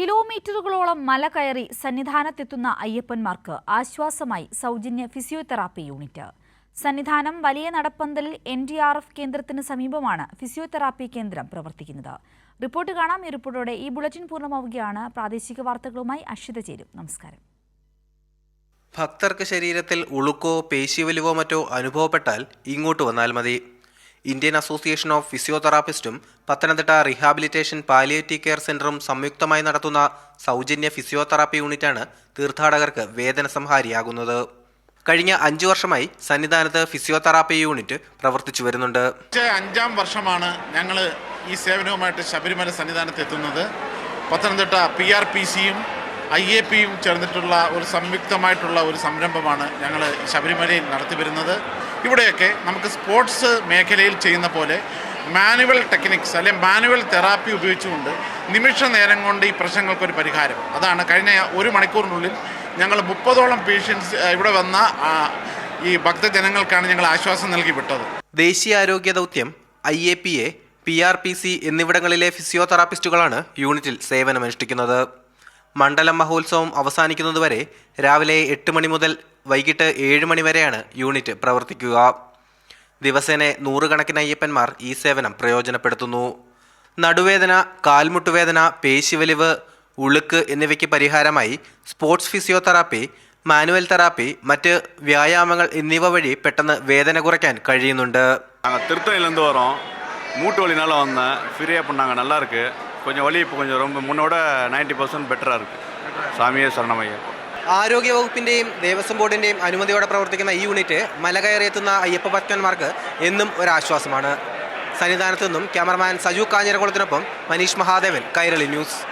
കിലോമീറ്ററുകളോളം മല കയറി സന്നിധാനത്തെത്തുന്ന അയ്യപ്പന്മാർക്ക് ആശ്വാസമായി സൗജന്യ ഫിസിയോതെറാപ്പി യൂണിറ്റ്. സന്നിധാനം വലിയ നടപ്പന്തലിൽ എൻ ഡി ആർ എഫ് കേന്ദ്രത്തിന് സമീപമാണ് ഫിസിയോതെറാപ്പി കേന്ദ്രം പ്രവർത്തിക്കുന്നത്. റിപ്പോർട്ട് കാണാം. ഈ റിപ്പോർട്ടോടെ ഈ ബുള്ളറ്റിൻ പൂർണമാവുകയാണ്. പ്രാദേശിക വാർത്തകളുമായി അശ്വിത ചേരും. നമസ്കാരം. ഭക്തർക്ക് ശരീരത്തിൽ ഉളുക്കോ പേശിവലിവോ മറ്റോ അനുഭവപ്പെട്ടാൽ ഇങ്ങോട്ട് വന്നാൽ മതി. ഇന്ത്യൻ അസോസിയേഷൻ ഓഫ് ഫിസിയോതെറാപ്പിസ്റ്റും പത്തനംതിട്ട റീഹാബിലിറ്റേഷൻ പാലിയേറ്റീവ് കെയർ സെന്ററും സംയുക്തമായി നടത്തുന്ന സൗജന്യ ഫിസിയോതെറാപ്പി യൂണിറ്റാണ് തീർത്ഥാടകർക്ക് വേദന സംഹാരിയാകുന്നത്. കഴിഞ്ഞ അഞ്ചു വർഷമായി സന്നിധാനത്ത് ഫിസിയോതെറാപ്പി യൂണിറ്റ് പ്രവർത്തിച്ചു വരുന്നുണ്ട്. അഞ്ചാം വർഷമാണ് ഞങ്ങൾ ഈ സേവനവുമായിട്ട് ശബരിമല സന്നിധാനത്ത് എത്തുന്നത്. പത്തനംതിട്ട പി ആർ പി സിയും ഐ എ പിയും ചേർന്നിട്ടുള്ള ഒരു സംയുക്തമായിട്ടുള്ള ഒരു സംരംഭമാണ് ഞങ്ങൾ ശബരിമലയിൽ നടത്തി വരുന്നത്. ഇവിടെയൊക്കെ നമുക്ക് സ്പോർട്സ് മേഖലയിൽ ചെയ്യുന്ന പോലെ മാനുവൽ ടെക്നിക്സ് അല്ലെങ്കിൽ മാനുവൽ തെറാപ്പി ഉപയോഗിച്ചുകൊണ്ട് നിമിഷ നേരം കൊണ്ട് ഈ പ്രശ്നങ്ങൾക്കൊരു പരിഹാരം. അതാണ് കഴിഞ്ഞ ഒരു മണിക്കൂറിനുള്ളിൽ ഞങ്ങൾ മുപ്പതോളം പേഷ്യൻസ് ഇവിടെ വന്ന ഈ ഭക്തജനങ്ങൾക്കാണ് ഞങ്ങൾ ആശ്വാസം നൽകി വിട്ടത്. ദേശീയ ആരോഗ്യ ദൗത്യം I A P A P R P C എന്നിവിടങ്ങളിലെ ഫിസിയോതെറാപ്പിസ്റ്റുകളാണ് യൂണിറ്റിൽ സേവനമനുഷ്ഠിക്കുന്നത്. മണ്ഡലം മഹോത്സവം അവസാനിക്കുന്നതുവരെ രാവിലെ എട്ട് മണി മുതൽ വൈകിട്ട് ഏഴ് മണി വരെയാണ് യൂണിറ്റ് പ്രവർത്തിക്കുക ദിവസേന നൂറുകണക്കിന് അയ്യപ്പന്മാർ ഈ സേവനം പ്രയോജനപ്പെടുത്തുന്നു നടുവേദന കാൽമുട്ടുവേദന പേശിവലിവ് ഉളുക്ക് എന്നിവയ്ക്ക് പരിഹാരമായി സ്പോർട്സ് ഫിസിയോതെറാപ്പി മാനുവൽ തെറാപ്പി മറ്റ് വ്യായാമങ്ങൾ എന്നിവ വഴി പെട്ടെന്ന് വേദന കുറയ്ക്കാൻ കഴിയുന്നുണ്ട് நாங்கள் திருத்தணிலேருந்து வரோம் மூட்டு வலினால வந்தேன் ஃப்ரீயாக பண்ணாங்க நல்லா இருக்கு கொஞ்சம் வலி இப்போ கொஞ்சம் ரொம்ப முன்னோட நைன்ட்டி பர்சன்ட் பெட்டராக இருக்குது சாமியே சரணமையா ആരോഗ്യ വകുപ്പിന്റെയും ദേവസ്വം ബോർഡിന്റെയും അനുമതിയോടെ പ്രവർത്തിക്കുന്ന ഈ യൂണിറ്റ് മല കയറിയെത്തുന്ന അയ്യപ്പ ഭക്തന്മാർക്ക് എന്നും ഒരാശ്വാസമാണ് സന്നിധാനത്തു നിന്നും ക്യാമറമാൻ സജു കാഞ്ഞിരകുളത്തിനൊപ്പം മനീഷ് മഹാദേവൻ കൈരളി ന്യൂസ്.